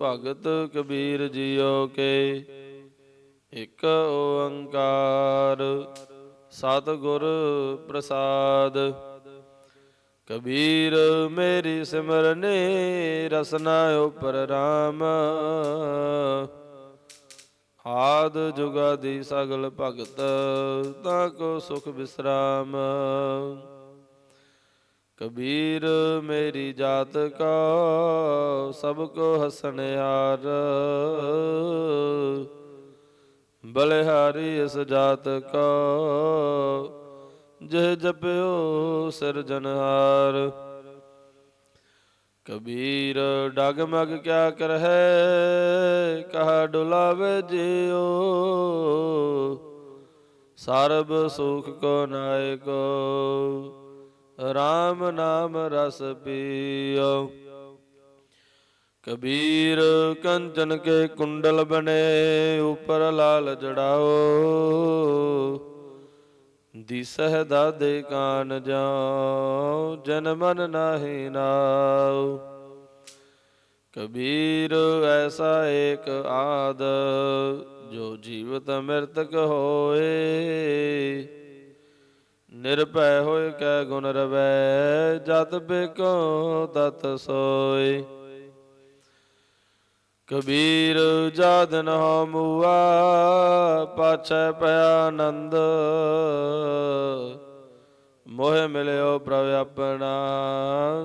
Bhagat Kabir JIO ਕੇ ਇਕ ਓੰਕਾਰ ਸਤਿਗੁਰ ਪ੍ਰਸਾਦ। ਕਬੀਰ ਮੇਰੀ ਸਿਮਰਨੇ ਰਸਨਾ ਉਪਰ ਰਾਮ। ਆਦ ਜੁਗਾਦੀ ਸਗਲ ਭਗਤ ਤਾਂ ਕੋ ਸੁਖ ਵਿਸਰਾਮ ਕਬੀਰ ਮੇਰੀ ਜਾਤ ਕਾ, ਸਭ ਕੋ ਹਸਨਿਆਰ ਬਲਿਹਾਰੀ ਇਸ ਜਾਤ ਕਾ, ਜਿਹ ਜਪਿਓ ਸਿਰਜਨਹਾਰ ਕਬੀਰ, ਡਗਮਗ ਕਿਆ ਕਰਹਿ, ਕਹਾ ਡੁਲਾਵੇ ਜਿਉ। ਸਰਬ ਸੁਖ ਕੋ ਨਾਇਕੋ। RAM ਨਾਮ ਰਸ ਪੀਓ। ਕਬੀਰ ਕੰਚਨ ਕੇ ਕੁੰਡਲ ਬਣੇ, ਉਪਰ ਲਾਲ ਜੜਾਓ। ਦਿਸਹਿ ਦਾਦੇ ਕਾਨ ਜਾਉ ਜਨ ਮਨ ਨਾਹੀ ਨਾਉ ਕਬੀਰ ਐਸਾ ਏਕ ਆਦ, ਜੋ ਜੀਵਤ ਮਿਰਤਕ ਹੋਏ। ਨਿਰਭੈ ਹੋਇ ਕੈ ਗੁਣ ਰਵੈ, ਜਤ ਬਿਕੋ ਤਤ ਸੋਇ। ਕਬੀਰ ਜਾਦਨ ਹਮੁਆ, ਪਾਛੈ ਪਿਆ ਆਨੰਦ। ਮੋਹ ਮਿਲਿਓ ਪ੍ਰਭ ਆਪਣਾ,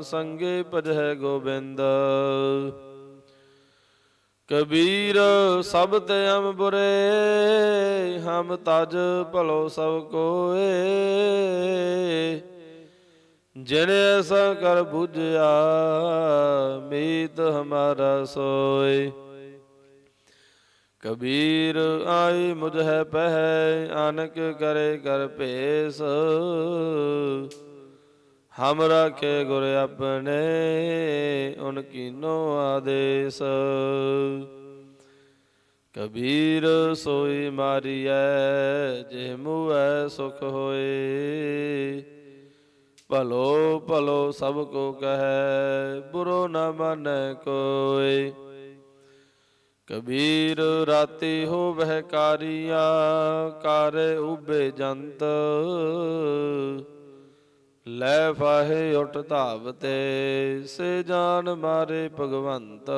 ਸੰਗੇ ਭਜੈ ਗੋਬਿੰਦ। ਕਬੀਰ ਸਭ ਤੇ ਹਮ ਬੁਰੇ, ਹਮ ਤਜ ਭਲੋ ਸਭ ਕੋਏ। ਜਿਨ ਐਸਾ ਕਰ ਬੁਝਿਆ, ਮੀਤ ਹਮਾਰਾ ਸੋਏ। ਕਬੀਰ ਆਈ ਹੈ ਪਹਿ, ਅਨਕ ਕਰੇ ਕਰ ਭੇਸ। ਹਮ ਰਾਖੇ ਗੁਰ ਆਪਣੇ ਉਨ ਕੀਨੋ ਆਦੇਸ ਕਬੀਰ ਸੋਈ ਮਾਰੀਐ ਜੇ ਮੂਐ ਸੁਖ ਹੋਏ ਭਲੋ ਭਲੋ ਸਭ ਕੋ ਕਹੈ ਬੁਰੋ ਨ ਮਾਨੈ ਕੋਇ ਕਬੀਰ ਰਾਤੀ ਹੋਵਹਿ ਕਾਰੀਆ ਕਾਰੇ ਉਬੇ ਜੰਤ ਲੈ ਫਾਹੇ ਉਠ ਧਾਵਤੇ ਸੇ ਜਾਨ ਮਾਰੇ ਭਗਵੰਤ।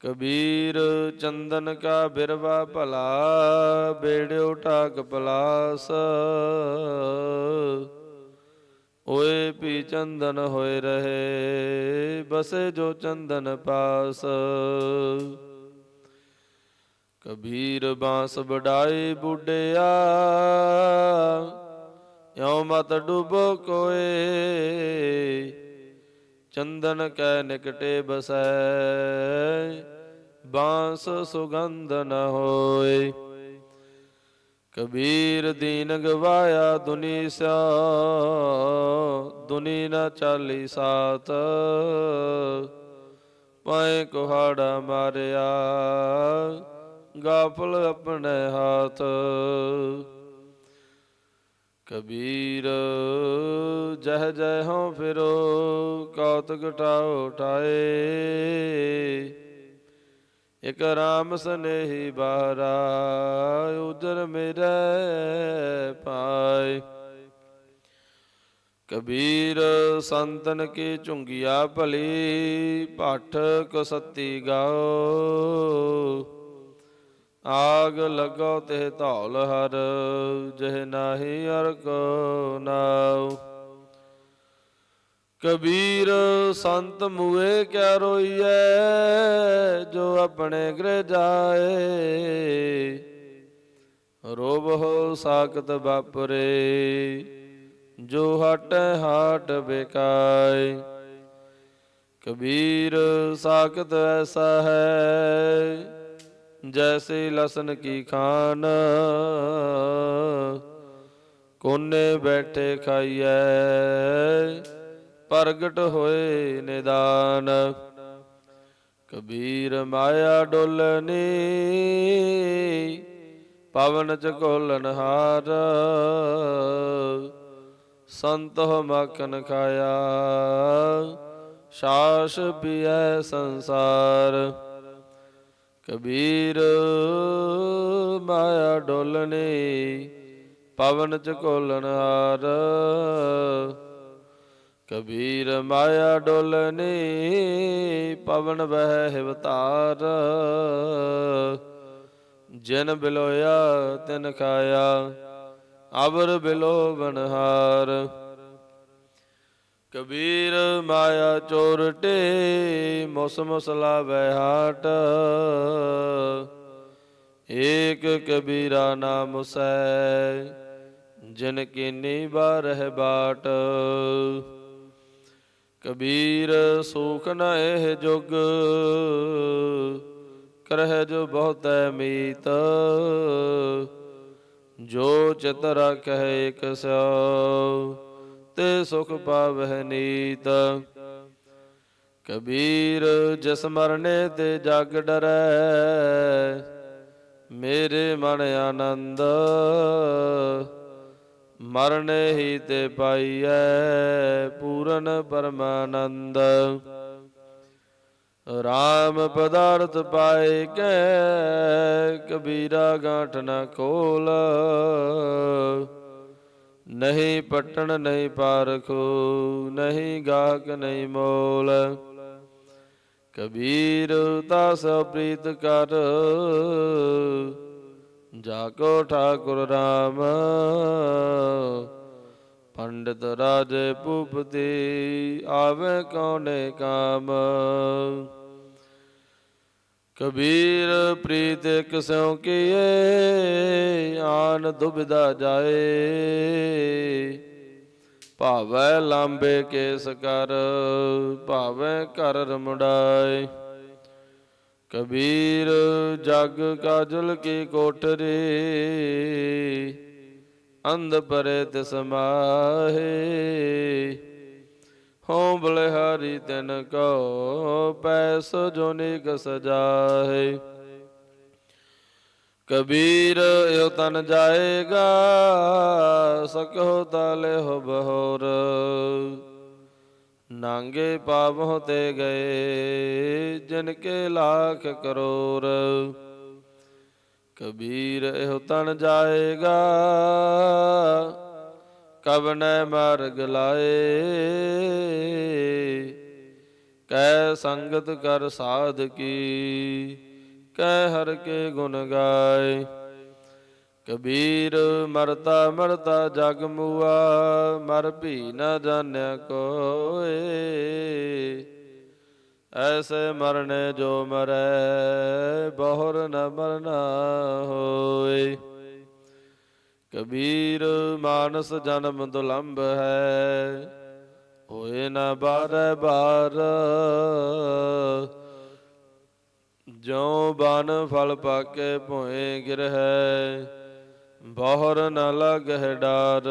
ਕਬੀਰ ਚੰਦਨ ਕਾ ਬਿਰਵਾ ਭਲਾ, ਬੇੜਿਓ ਟਾਕ ਪਲਾਸ। ਓਏ ਪੀ ਚੰਦਨ ਹੋਏ ਰਹੇ, ਬਸੇ ਜੋ ਚੰਦਨ ਪਾਸ। ਕਬੀਰ ਬਾਂਸ ਵਡਾਏ ਬੁੱਢਿਆ ਇਉ ਮਤ ਡੁਬੋ ਕੋਏ। ਚੰਦਨ ਕੈ ਨਿਕਟੇ ਬਸੈ, ਬਾਂਸ ਸੁਗੰਧ ਨ ਹੋਏ। ਕਬੀਰ ਦੀਨ ਗਵਾਇਆ ਦੁਨੀ ਸਿਆ, ਦੁਨੀ ਨ ਚਾਲੀ ਸਾਥ ਪਾਏ ਕੁਹਾੜਾ ਮਾਰਿਆ, ਗਾਫਲ ਆਪਣੇ ਹਾਥ। ਕਬੀਰ ਜਹ ਜਹ ਹੋਂ ਫਿਰੋ ਕੌਤਕ ਟਾਓ ਟਾਏ ਇਕ ਰਾਮ ਸਨੇਹੀ ਬਾਰਾ ਉਦਰ ਮੇਰੇ ਪਾਏ ਕਬੀਰ ਸੰਤਨ ਕੀ ਝੁੰਗੀਆ ਭਲੀ ਭੱਠ ਕੋ ਸੱਤੀ ਗਾਓ ਆਗ ਲੱਗੋ ਤੇ ਧੌਲ ਹਰ, ਜਹ ਨਾਹੀ ਅਰ ਕੋ ਨਾਉ। ਕਬੀਰ ਸੰਤ ਮੂਏ ਕਿਆ ਰੋਈਐ, ਜੋ ਆਪਣੇ ਗ੍ਰਹਿ ਜਾਏ। ਰੋਬ ਹੋ ਸਾਖਤ ਬਾਪਰੇ ਜੋ ਹਟ ਹਾਟ ਬੇਕਾਏ ਕਬੀਰ ਸਾਖਤ ਐਸਾ ਹੈ ਜੈਸੇ ਲਸਨ ਕੀ ਖਾਨ? ਕੋਨੇ ਬੈਠੇ ਖਾਈਐ, ਪ੍ਰਗਟ ਹੋਏ ਨਿਦਾਨ। ਕਬੀਰ ਮਾਇਆ ਡੋਲਨੀ ਪਵਨ ਚ ਕੋਲਨ ਹਾਰ। ਸੰਤੋ ਮੱਖਨ ਖਾਇਆ, ਸਾਸ ਪੀਐ ਸੰਸਾਰ। ਕਬੀਰ, ਮਾਇਆ ਡੋਲਣੀ, ਪਵਨ ਚ ਕੋਲਨ ਹਾਰ। ਕਬੀਰ, ਮਾਇਆ ਡੋਲਨੀ ਪਵਨ ਬਹਿ ਹਿਵਤਾਰ ਜਿਨ ਬਿਲੋਇਆ ਤਿਨ ਖਾਇਆ, ਅਵਰ ਬਿਲੋ ਬਨਹਾਰ ਕਬੀਰ ਮਾਇਆ ਚੋਰਟੇ ਮੁਸ ਮੁਸਲਾ ਬਹਿ ਏਕ ਕਬੀਰਾ ਨਾਮ ਸੈ, ਜਿਨ ਕੀਨੀ ਬਾਰਹਿ ਬਾਟ। ਕਬੀਰ ਸੂਖ ਨ ਇਹ ਜੁਗ, ਕਰਹਿ ਜੋ ਬਹੁਤੈ ਮੀਤ। ਜੋ ਚਿਤ ਰਖੈ ਇਕ ਸੋ ਤੇ ਸੁਖ ਪਾਵਹਿ ਨੀਤ। ਕਬੀਰ ਜਿਸ ਮਰਨੇ ਤੇ ਜਗ ਡਰੈ, ਮੇਰੇ ਮਨ ਆਨੰਦ। ਮਰਨ ਹੀ ਤੇ ਪਾਈਐ ਪੂਰਨ ਪਰਮਾਨੰਦ। ਰਾਮ ਪਦਾਰਥ ਪਾਏ ਕੈ, ਕਬੀਰਾ ਗਾਂਠ ਨਾ ਖੋਲ। ਨਹੀਂ ਪਟਣ ਨਹੀਂ ਪਾਰਖੋ, ਨਹੀਂ ਗਾਹਕ ਨਹੀਂ ਮੋਲ। ਕਬੀਰ ਦਾਸ ਪ੍ਰੀਤ ਕਰ ਜਾ ਕੋ ਠਾਕੁਰ ਰਾਮ। ਪੰਡਤ ਰਾਜੇ ਭੂਪਤੀ, ਆਵੇ ਕੌਣੇ ਕਾਮ। ਕਬੀਰ ਪ੍ਰੀਤ ਕਿਸਉ ਕੀਏ, ਆਨ ਦੁਬਿਧਾ ਜਾਏ। ਭਾਵੈ ਲਾਂਬੇ ਕੇਸ ਕਰ, ਭਾਵੈ ਕਰ ਰਮੜਾਏ। ਕਬੀਰ ਜਗ ਕਾਜਲ ਕੀ ਕੋਠਰੀ, ਅੰਧ ਪਰੇ ਤਿਸ ਮਾਹੇ ਹੋਂ ਬਲਿਹਾਰੀ ਤਿਨ ਕੋ ਪੈਸ ਜੋ ਨਿਕ ਸਜਾਏ। ਕਬੀਰ ਇਹ ਤਨ ਜਾਏਗਾ ਸਕੋ ਤਾਲੇ ਹੋ ਬਹੋਰ। ਨਾਂਗੇ ਪਾਵਹੁ ਤੇ ਗਏ ਜਿਨ ਕੇ ਲੱਖ ਕਰੋੜ ਕਬੀਰ ਇਹ ਤਨ ਜਾਏਗਾ ਕਵਨੈ ਮਾਰਗ ਲਾਏ। ਕੈ ਸੰਗਤ ਕਰ ਸਾਧ ਕੀ। ਕੈ ਹਰ ਕੇ ਗੁਣ ਗਾਏ। ਕਬੀਰ ਮਰਤਾ ਮਰਤਾ ਜਗ ਮੂਆ। ਮਰ ਭੀ ਨ ਜਾਣਿਆ ਕੋਏ। ਐਸੇ ਮਰਨੇ ਜੋ ਮਰੈ, ਬਹੁਰ ਨ ਮਰਨਾ ਹੋਏ। ਕਬੀਰ ਮਾਨਸ ਜਨਮ ਦੁਲੰਭ ਹੈ। ਹੋਏ ਨਾ ਬਾਰ ਬਾਰ। ਜੋ ਬਨ ਫਲ ਪਾਕੇ ਭੋਏ ਗਿਰਹਿ, ਬਹੁਰ ਨ ਲਗਹਿ ਡਾਰ।